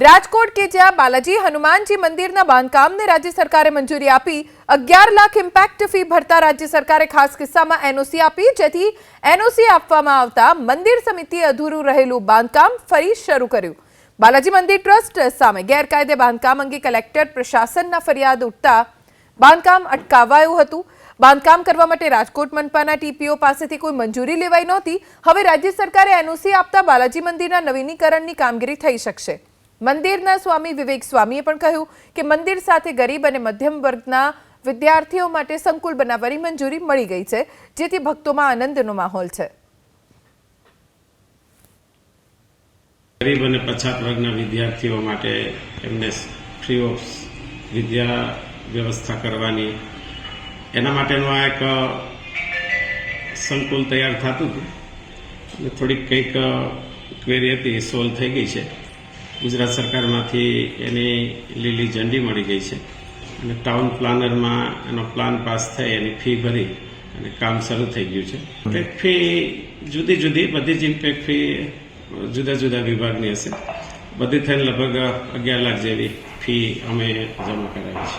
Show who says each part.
Speaker 1: રાજકોટ કે જ્યાં બાલાજી હનુમાનજી મંદિરના બાંધકામને રાજ્ય સરકારે મંજૂરી આપી, અગિયાર લાખ ઇમ્પેક્ટ ફી ભરતા રાજ્ય સરકારે ખાસ કિસ્સામાં એનઓસી આપી, જેથી એનઓસી આપવામાં આવતા મંદિર સમિતિએ અધૂરું રહેલું બાંધકામ ફરી શરૂ કર્યું. બાલાજી મંદિર ટ્રસ્ટ સામે ગેરકાયદે બાંધકામ અંગે કલેક્ટર પ્રશાસનના ફરિયાદ ઉઠતા બાંધકામ અટકાવાયું હતું. બાંધકામ કરવા માટે રાજકોટ મનપાના ટીપીઓ પાસેથી કોઈ મંજૂરી લેવાઈ નહોતી. હવે રાજ્ય સરકારે એનઓસી આપતા બાલાજી મંદિરના નવીનીકરણની કામગીરી થઈ શકશે. મંદિરના સ્વામી વિવેક સ્વામીએ પણ કહ્યું કે મંદિર સાથે ગરીબ અને મધ્યમ વર્ગના વિદ્યાર્થીઓ માટે સંકુલ બનાવવાની મંજૂરી મળી ગઈ છે, જેથી ભક્તોમાં આનંદનો માહોલ છે.
Speaker 2: ગરીબ અને પછાત વર્ગના વિદ્યાર્થીઓ માટે એમને ફ્રી ઓફ વિદ્યા વ્યવસ્થા કરવાની, એના માટેનું આ એક સંકુલ તૈયાર થતું હતું. થોડીક કંઈક ક્વેરી હતી સોલ્વ થઈ ગઈ છે. ગુજરાત સરકારમાંથી એની લીલી ઝંડી મળી ગઈ છે. અને ટાઉન પ્લાનરમાં એનો પ્લાન પાસ થઈ, એની ફી ભરી અને કામ શરૂ થઈ ગયું છે. પેક ફી જુદી જુદી, બધી જ ઇમ્પેક્ટ ફી જુદા જુદા વિભાગની હશે. બધી થઈને લગભગ અગિયાર લાખ જેવી ફી અમે જમા કરાવી છે.